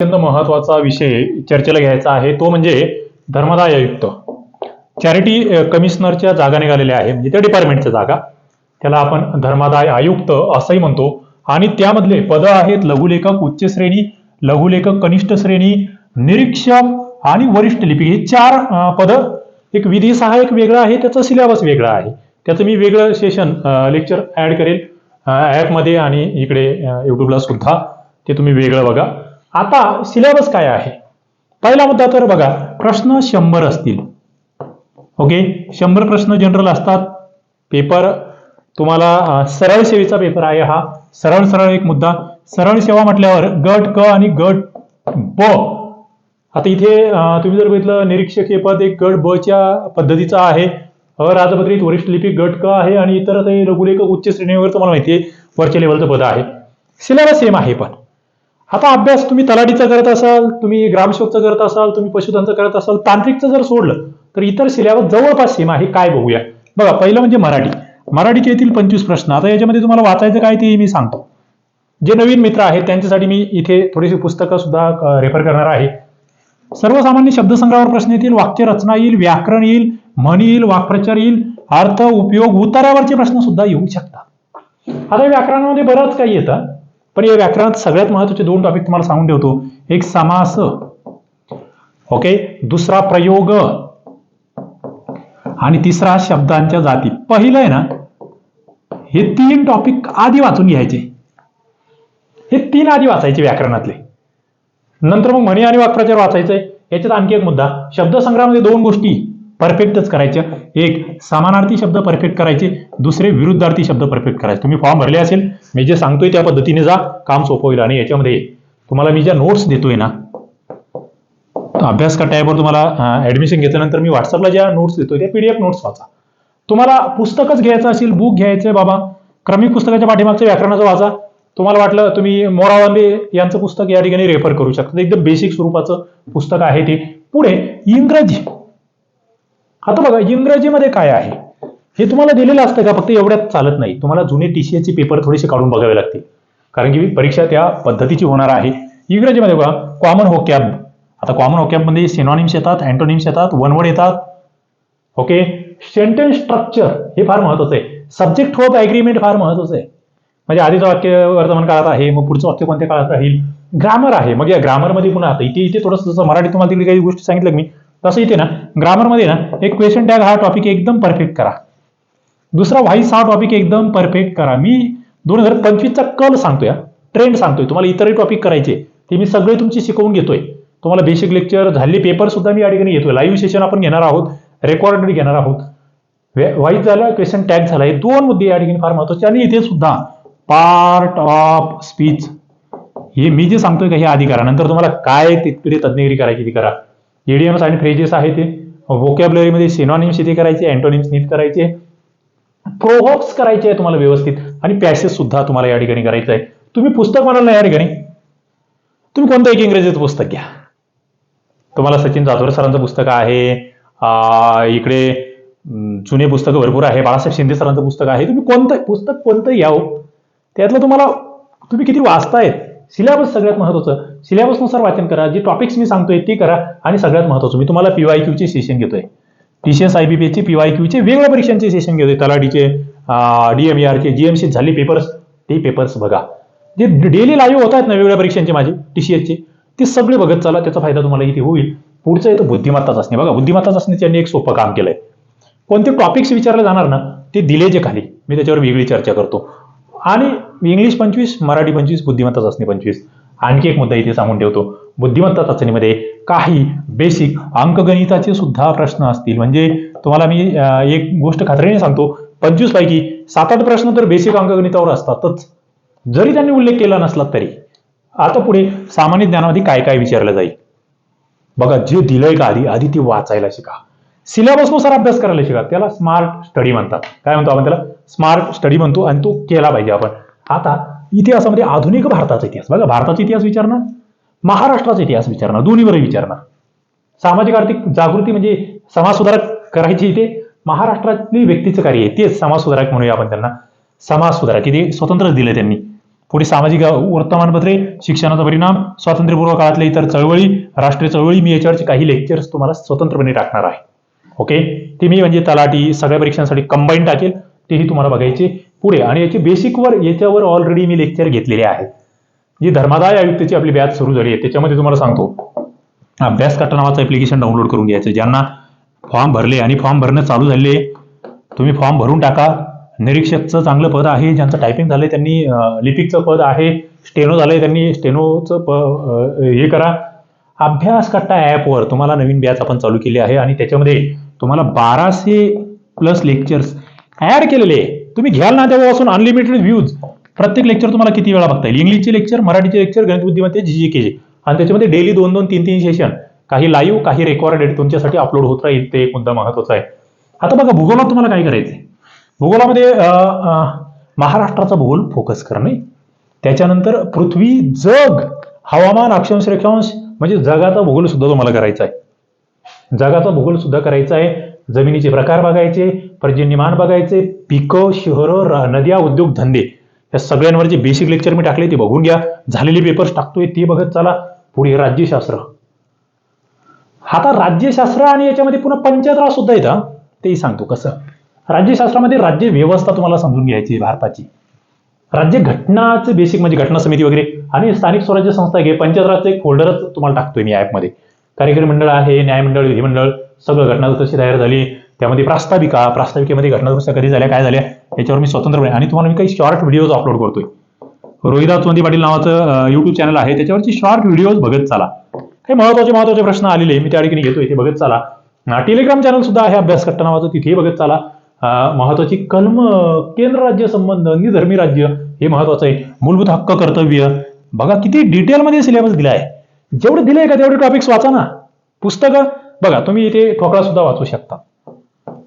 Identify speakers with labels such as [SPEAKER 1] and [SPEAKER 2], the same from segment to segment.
[SPEAKER 1] अत्यंत महत्त्वाचा विषय चर्चेला घ्यायचा आहे. तो म्हणजे धर्मदाय आयुक्त. चॅरिटी कमिशनरच्या जागा निघालेल्या आहे म्हणजे त्या डिपार्टमेंटच्या जागा. त्याला आपण धर्मादाय आयुक्त असंही म्हणतो. आणि त्यामधले पद आहेत लघुलेखक उच्च श्रेणी लघुलेखक कनिष्ठ श्रेणी निरीक्षक आणि वरिष्ठ लिपिक. हे चार पद एक विधी सहाय्यक वेगळं आहे त्याचा सिलेबस वेगळा आहे. त्याचं मी वेगळं सेशन लेक्चर ऍड करेल. ॲपमध्ये आणि इकडे युट्यूबला सुद्धा. ते तुम्ही वेगळं बघा. आता सिलेबस काय आहे? पहिला मुद्दा तर बघा प्रश्न शंभर असतील. ओके शंभर प्रश्न जनरल असतात. पेपर तुम्हाला सरळ सेवेचा पेपर आहे हा. सरळ सरळ एक मुद्दा. सरळ सेवा म्हटल्यावर गट क आणि गट ब. आता इथे तुम्ही जर बघितलं निरीक्षक हे पद एक गट ब च्या पद्धतीचा आहे. अराजपत्रित वरिष्ठ लिपिक गट क आहे आणि इतर ते लघुलेखक उच्च श्रेणीवर तुम्हाला माहिती आहे वरच्या लेवलचं पद आहे. सिलेबस सेम आहे पण. आता अभ्यास तुम्ही तलाठीचा करत असाल तुम्ही ग्रामसेवकचा करत असाल तुम्ही पशुधनचा करत असाल तांत्रिकचं जर सोडलं तर इतर सिलेबस जवळपास सेम आहे काय बघूया. बघा पहिलं म्हणजे मराठी. मराठीचे येथील पंचवीस प्रश्न. आता याच्यामध्ये तुम्हाला वाचायचं काय ते मी सांगतो. जे नवीन मित्र आहेत त्यांच्यासाठी मी इथे थोडीशी पुस्तकं सुद्धा रेफर करणार आहे. सर्वसामान्य शब्दसंग्रहावर प्रश्न येतील वाक्य रचना येईल व्याकरण येईल म्हण येईल वाक्प्रचार येईल अर्थ उपयोग उतारावरचे प्रश्न सुद्धा येऊ शकतात. आता व्याकरणामध्ये बरंच काही येतं. पण या व्याकरणात सगळ्यात महत्त्वाचे दोन टॉपिक तुम्हाला सांगून ठेवतो. एक समास. ओके दुसरा प्रयोग. आणि तिसरा शब्दांच्या जाती. पहिलं आहे ना हे तीन टॉपिक आधी वाचून घ्यायचे. हे तीन आधी वाचायचे व्याकरणातले. नंतर मग म्हणी आणि वाक्प्रचार वाचायचे. याच्यात आणखी एक मुद्दा. शब्दसंग्रहामध्ये दोन गोष्टी. परफेक्टच करायच्या एक समानार्थी शब्द परफेक्ट करायचे. दुसरे विरुद्धार्थी शब्द परफेक्ट करायचे. तुम्ही फॉर्म भरले असेल मी जे सांगतोय त्या पद्धतीने जा काम सोपं होईल. आणि याच्यामध्ये तुम्हाला मी ज्या नोट्स देतोय ना अभ्यास का टॅबवर तुम्हाला ऍडमिशन घेतल्यानंतर मी व्हॉट्सअपला ज्या नोट्स देतोय त्या पीडीएफ नोट्स वाचा. तुम्हाला पुस्तकच घ्यायचं असेल बुक घ्यायचंय बाबा. क्रमिक पुस्तकाच्या पाठीमागचं व्याकरणाचं वाचा. तुम्हाला वाटलं तुम्ही मोरावांबे यांचं पुस्तक या ठिकाणी रेफर करू शकता. एकदम बेसिक स्वरूपाचं पुस्तक आहे ते. पुढे इंग्रजी. आता बघा इंग्रजीमध्ये काय आहे? हे तुम्हाला दिलेलं असतं का? फक्त एवढ्यात चालत नाही. तुम्हाला जुने टीसीएचे पेपर थोडेसे काढून बघावे लागतील. कारण की परीक्षा त्या पद्धतीची होणार आहे. इंग्रजीमध्ये बघा कॉमन होकॅब आता कॉमन होकॅबमध्ये सिनॉनिम्स येतात अँटोनिम्स येतात वन येतात. ओके सेंटेन्स स्ट्रक्चर हे फार महत्वाचं आहे. सब्जेक्ट होत ॲग्रीमेंट फार महत्वाचं आहे. म्हणजे आधीचं वाक्य वर्तमान काळात आहे मग पुढचं वाक्य कोणत्या काळात राहील? ग्रामर आहे. मग या ग्रामरमध्ये पुन्हा आता इथे इथे थोडंसं जसं मराठी तुम्हाला तिकडे काही गोष्टी सांगितलं मी तसं इथे ना ग्रामरमध्ये ना एक क्वेश्चन टॅग हा टॉपिक एकदम परफेक्ट करा. दुसरा व्हाईस हा टॉपिक एकदम परफेक्ट करा. मी दोन हजार पंचवीसचा कल सांगतोय ट्रेंड सांगतोय. तुम्हाला इतरही टॉपिक करायचे ते मी सगळे तुमची शिकवून घेतोय. तुम्हाला बेसिक लेक्चर झाले पेपर सुद्धा मी या ठिकाणी घेतोय. लाईव्ह सेशन आपण घेणार आहोत रेकॉर्डेड घेणार आहोत. व्हाईस झाला क्वेश्चन टॅग झाला हे दोन मुद्दे या ठिकाणी फार महत्त्वाचे. आणि इथे सुद्धा पार्ट ऑफ स्पीच हे मी जे सांगतोय का हे आधी करा. नंतर तुम्हाला काय तिकडे तज्ञगिरी करायची ती करा. एडीएम्स आणि फ्रेजेस आहे ते. Vocabulary सिनॉनिम्स इथे करायचे अँटोनिम्स नीट करायचे. प्रोहोक्स करायचे आहे तुम्हाला व्यवस्थित. आणि पॅसेज सुद्धा तुम्हाला या ठिकाणी करायचं आहे. तुम्ही पुस्तक म्हणाल ना या ठिकाणी. तुम्ही कोणतं एक इंग्रजीचं पुस्तक घ्या. तुम्हाला सचिन जाधवर सरांचं पुस्तक आहे. इकडे जुने पुस्तकं भरपूर आहे. बाळासाहेब शिंदे सरांचं पुस्तक आहे. तुम्ही कोणतं पुस्तक कोणतं यावं त्यातलं तुम्हाला तुम्ही किती वाचतायत? सिलेबस सगळ्यात महत्वाचं. सिलेबसनुसार वाचन करा. जे टॉपिक्स मी सांगतोय ते करा आणि सगळ्यात महत्वाचं. मी तुम्हाला पीवाय क्यूचे सेशन घेतोय. टीसीएस आयबीपीचे पीवाय क्यूचे वेगळ्या परीक्षांचे सेशन घेतोय. तलाठीचे डीएमईआरचे जीएमसी झाले पेपर्स ते पेपर्स बघा. जे डेली लाईव्ह होत आहेत ना वेगवेगळ्या परीक्षांचे माझे टीसीएसचे ते सगळे बघत चला. त्याचा फायदा तुम्हाला इथे होईल. पुढचं येतं बुद्धिमत्ता चाचणी बघा बुद्धिमत्ता चाचणी त्यांनी एक सोपं काम केलंय. कोणते टॉपिक्स विचारले जाणार ना ते दिले जे खाली. मी त्याच्यावर वेगळी चर्चा करतो. आणि इंग्लिश पंचवीस मराठी पंचवीस बुद्धिमत्ता चाचणी पंचवीस. आणखी एक मुद्दा इथे सांगून ठेवतो. बुद्धिमत्ता चाचणीमध्ये काही बेसिक अंकगणिताचे सुद्धा प्रश्न असतील. म्हणजे तुम्हाला मी एक गोष्ट खात्रीने सांगतो. पंचवीस पैकी सात आठ प्रश्न तर बेसिक अंकगणितावर असतातच. जरी त्यांनी उल्लेख केला नसला तरी. आता पुढे सामान्य ज्ञानामध्ये काय काय विचारलं जाईल? बघा जे दिलंय का आधी? आधी ते वाचायला शिका. सिलेबसनुसार अभ्यास करायला शिका. त्याला स्मार्ट स्टडी म्हणतात. काय म्हणतो आपण त्याला? स्मार्ट स्टडी म्हणतो आणि तो केला पाहिजे आपण. आता इतिहासामध्ये आधुनिक भारताचा इतिहास. बघा भारताचा इतिहास विचारणार महाराष्ट्राचा इतिहास विचारणार दोन्हीवर विचारणार सामाजिक आर्थिक जागृती म्हणजे समाज सुधारक करायची इथे. महाराष्ट्रातली व्यक्तीचं कार्य आहे तेच समाज सुधारक म्हणूया आपण त्यांना. समाज सुधारक इथे स्वतंत्र दिले त्यांनी. पुढे सामाजिक वर्तमानपत्रे शिक्षणाचा परिणाम स्वातंत्र्यपूर्व काळातल्या इतर चळवळी राष्ट्रीय चळवळी मी याच्यावरचे काही लेक्चर्स तुम्हाला स्वतंत्रपणे टाकणार आहे. ओके ते मी म्हणजे तलाठी सगळ्या परीक्षांसाठी कंबाईन टाकेल. तेही तुम्हाला बघायचे पुढे. आणि याचे बेसिकवर याच्यावर ऑलरेडी मी लेक्चर घेतलेले आहे जी धर्मादाय आयुक्तची आपली बॅच सुरू झाली आहे त्याच्यामध्ये तुम्हाला सांगतो. अभ्यास कट्टा नावाचं ॲप्लिकेशन डाउनलोड करून घ्यायचं. ज्यांना फॉर्म भरले आणि फॉर्म भरणं चालू झाले तुम्ही फॉर्म भरून टाका. निरीक्षकचं चांगलं पद आहे ज्यांचं टायपिंग झालंय त्यांनी लिपिकचं पद आहे स्टेनो झालंय त्यांनी स्टेनोचं प हे करा. अभ्यास कट्टा ॲपवर तुम्हाला नवीन बॅच आपण चालू केली आहे. आणि त्याच्यामध्ये तुम्हाला बाराशे प्लस लेक्चर्स ऍड केलेले तुम्ही घ्याल ना तेव्हापासून अनलिमिटेड व्ह्यूज प्रत्येक लेक्चर तुम्हाला किती वेळा बघता येईल? इंग्लिशचे लेक्चर मराठीचे लेक्चर गणित बुद्धिमत्ते जी जी आणि त्याच्यामध्ये डेली दोन दोन तीन तीन सेशन काही लाईव्ह काही रेकॉर्डेड तुमच्यासाठी अपलोड होत राहील. ते एक मुद्दा महत्त्वाचा आहे? आता बघा भूगोलात तुम्हाला काय करायचं भूगोलामध्ये महाराष्ट्राचा भूगोल फोकस करणे त्याच्यानंतर पृथ्वी जग हवामान अक्षांश रेखांश म्हणजे जगाचा भूगोल सुद्धा तुम्हाला करायचा आहे. जगाचा भूगोल सुद्धा करायचा आहे. जमिनीचे प्रकार बघायचे पर्जन्यमान बघायचे पिकं शहरं नद्या उद्योग धंदे. या सगळ्यांवर जे बेसिक लेक्चर मी टाकले ते बघून घ्या. झालेले पेपर्स टाकतोय ते बघत चला. पुढे राज्यशास्त्र. आता राज्यशास्त्र आणि याच्यामध्ये पुन्हा पंचायत राज सुद्धा येतं तेही सांगतो कसं. राज्यशास्त्रामध्ये राज्य व्यवस्था तुम्हाला समजून घ्यायची भारताची. राज्य घटनाचं बेसिक म्हणजे घटना समिती वगैरे आणि स्थानिक स्वराज्य संस्था घे पंचायत राजचं एक फोल्डरच तुम्हाला टाकतोय मी ॲपमध्ये कार्यकारी मंडळ आहे न्यायमंडळ विधिमंडळ सगळं घटना कशी तयार झाली त्यामध्ये प्रास्ताविका प्रास्ताविकेमध्ये घटनादुरुस्त्या कधी झाल्या काय झाल्या याच्यावर मी स्वतंत्रपणे आणि तुम्हाला मी काही शॉर्ट व्हिडिओज अपलोड करतोय. रोहिदास चोंदी पाटील नावाचं युट्यूब चॅनल आहे त्याच्यावरची शॉर्ट व्हिडिओज बघत चाला. काही महत्त्वाचे महत्त्वाचे प्रश्न आलेले मी त्या ठिकाणी घेतोय ते बघत चाला. टेलिग्राम चॅनल सुद्धा आहे अभ्यास करताना नावाचं तिथेही बघत चाला. महत्वाची कलम केंद्र राज्य संबंध निधर्मी राज्य हे महत्वाचं आहे. मूलभूत हक्क कर्तव्य. बघा किती डिटेलमध्ये सिलेबस दिला आहे जेवढे दिलंय का तेवढे टॉपिक्स वाचा ना. पुस्तकं बघा तुम्ही इथे ठोकळा सुद्धा वाचू शकता.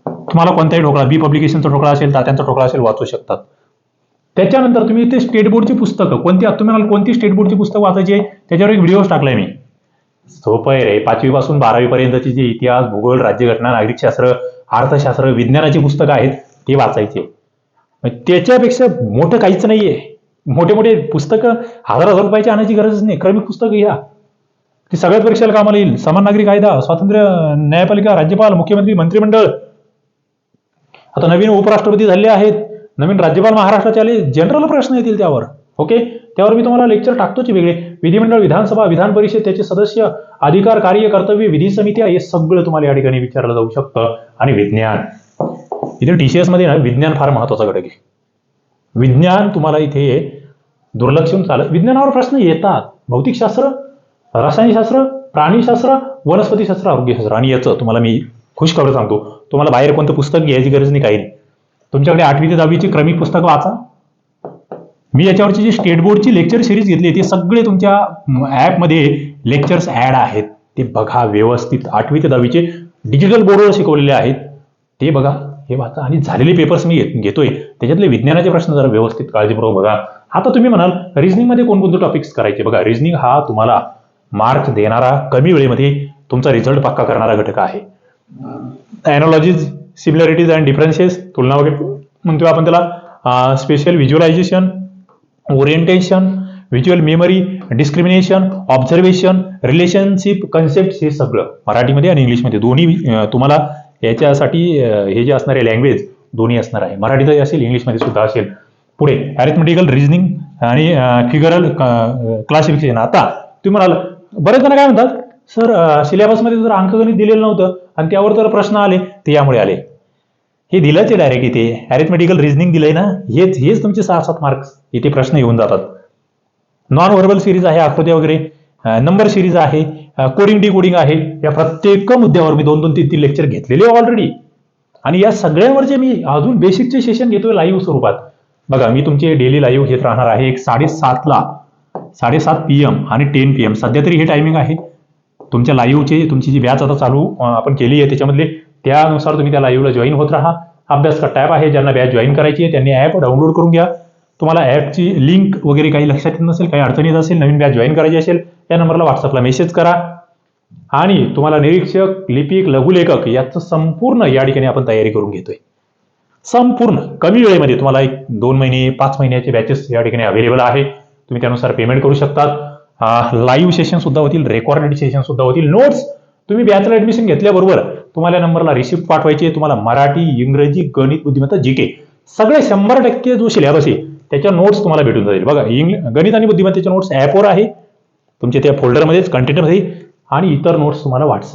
[SPEAKER 1] तुम्हाला कोणताही ठोकळा बी पब्लिकेशनचा ठोकळा असेल तात्यांचा ठोकळा असेल वाचू शकतात. त्याच्यानंतर तुम्ही इथे स्टेट बोर्डची पुस्तकं कोणती तुम्ही कोणती स्टेट बोर्डची पुस्तक वाचायची आहे? त्याच्यावर एक व्हिडिओ टाकलाय मी. सोपं आहे रे. पाचवी पासून बारावी पर्यंतची जे इतिहास भूगोल राज्यघटना नागरिकशास्त्र अर्थशास्त्र विज्ञानाची पुस्तकं आहेत ती वाचायची. मग त्याच्यापेक्षा मोठं काहीच नाहीये. मोठे मोठे पुस्तकं हजार हजार रुपयाची आणायची गरज नाही. क्रमिक पुस्तकं घ्या. ती सगळ्याच परीक्षेला कामाला येईल. समान नागरिक कायदा स्वातंत्र्य न्यायपालिका राज्यपाल मुख्यमंत्री मंत्रिमंडळ. आता नवीन उपराष्ट्रपती झाले आहेत. नवीन राज्यपाल महाराष्ट्राचे आले. जनरल प्रश्न येतील त्यावर. ओके त्यावर मी तुम्हाला लेक्चर टाकतोच वेगळे. विधिमंडळ विधानसभा विधान परिषद त्याचे सदस्य अधिकार कार्य कर्तव्य विधी समिती हे सगळं तुम्हाला या ठिकाणी विचारलं जाऊ शकतं. आणि विज्ञान. इथे टीसीएसमध्ये ना विज्ञान फार महत्त्वाचा घटक आहे. विज्ञान तुम्हाला इथे दुर्लक्षून चालत विज्ञानावर प्रश्न येतात. भौतिकशास्त्र रसायनशास्त्र प्राणीशास्त्र वनस्पतीशास्त्र आरोग्यशास्त्र. आणि याचं तुम्हाला मी खुश खबर सांगतो. तुम्हाला बाहेर कोणतं पुस्तक घ्यायची गरज नाही काही नाही. तुमच्याकडे आठवी ते दहावीची क्रमिक पुस्तकं वाचा. मी याच्यावरची जी स्टेट बोर्डची लेक्चर सिरीज घेतली ते सगळे तुमच्या ॲपमध्ये लेक्चर्स ॲड आहेत. ते बघा व्यवस्थित. आठवी ते दहावीचे डिजिटल बोर्डवर शिकवलेले आहेत. ते बघा हे वाचा. आणि झालेले पेपर्स मी घेतोय. त्याच्यातले विज्ञानाचे प्रश्न जरा व्यवस्थित काळजीपूर्वक बघा. आता तुम्ही म्हणाल रिझनिंगमध्ये कोणकोणते टॉपिक्स करायचे? बघा रिझनिंग हा तुम्हाला मार्क्स देणारा कमी वेळेमध्ये तुमचा रिझल्ट पक्का करणारा घटक आहे. ॲनॉलॉजीज सिमिलॅरिटीज अँड डिफरन्सेस तुलना वगैरे म्हणतो आपण त्याला. Special visualisation orientation visual memory discrimination observation relationship concept हे सगळं मराठीमध्ये आणि इंग्लिशमध्ये. दोन्ही तुम्हाला याच्यासाठी हे जे असणारे लँग्वेज दोन्ही असणार आहे. मराठीतही असेल इंग्लिशमध्ये सुद्धा असेल. पुढे अरिथमेटिकल रिझनिंग आणि फिगरल क्लासिफिकेशन आता तुम्ही म्हणाल बरेच जण काय म्हणतात सर सिलेबसमध्ये जर अंकगणित दिलेलं नव्हतं आणि त्यावर जर प्रश्न आले ते यामुळे आले. हे दिलंच आहे डायरेक्ट इथे. अरिथमेटिकल रिझनिंग दिलंय ना हेच हेच तुमचे सहा सात मार्क्स इथे प्रश्न येऊन जातात. नॉन व्हर्बल सिरीज आहे आकृत्या वगैरे. नंबर सिरीज आहे कोडिंग डी कोडिंग आहे. या प्रत्येक मुद्द्यावर मी दोन दोन तीन तीन लेक्चर घेतलेले ऑलरेडी आणि या सगळ्यावरचे मी अजून बेसिकचे सेशन घेतोय लाईव्ह स्वरूपात. बघा मी तुमचे डेली लाईव्ह घेत राहणार आहे एक साडेसातला. साडेसात पी एम आणि टेन पी एम सध्या तरी हे टायमिंग आहे. तुमच्या लाईव्हचे तुमची जी बॅच आता चालू आपण केली आहे त्याच्यामधले त्यानुसार तुम्ही त्या लाईव्हला जॉईन होत राहा. अभ्यास का टॅब आहे ज्यांना बॅच जॉईन करायची आहे त्यांनी ॲप डाउनलोड करून घ्या. तुम्हाला ॲपची लिंक वगैरे काही लक्षात येत नसेल काही अडचणीत असेल नवीन बॅच जॉईन करायची असेल त्या नंबरला व्हॉट्सअपला मेसेज करा. आणि तुम्हाला निरीक्षक लिपिक लघुलेखक याचं संपूर्ण या ठिकाणी आपण तयारी करून घेतोय. संपूर्ण. कमी वेळेमध्ये तुम्हाला एक दोन महिने पाच महिन्याचे बॅचेस या ठिकाणी अवेलेबल आहे. तुम्ही त्यानुसार पेमेंट करू शकतात. लाईव्ह सेशन सुद्धा होतील रेकॉर्डेड सेशन सुद्धा होतील. नोट्स तुम्ही बॅचला ऍडमिशन घेतल्याबरोबर तुम्हाला या नंबरला रिसिप्ट पाठवायची आहे. तुम्हाला मराठी इंग्रजी गणित बुद्धिमत्ता जीके सगळे शंभर टक्के जो सिलेबस आहे त्याच्या नोट्स तुम्हाला भेटून जाईल बघा इंग्ल गणित आणि बुद्धिमत्तेच्या नोट्स ॲपवर आहे. तुमच्या त्या फोल्डरमध्येच कंटेनरमध्ये आणि इतर नोट्स तुम्हाला व्हॉट्सअप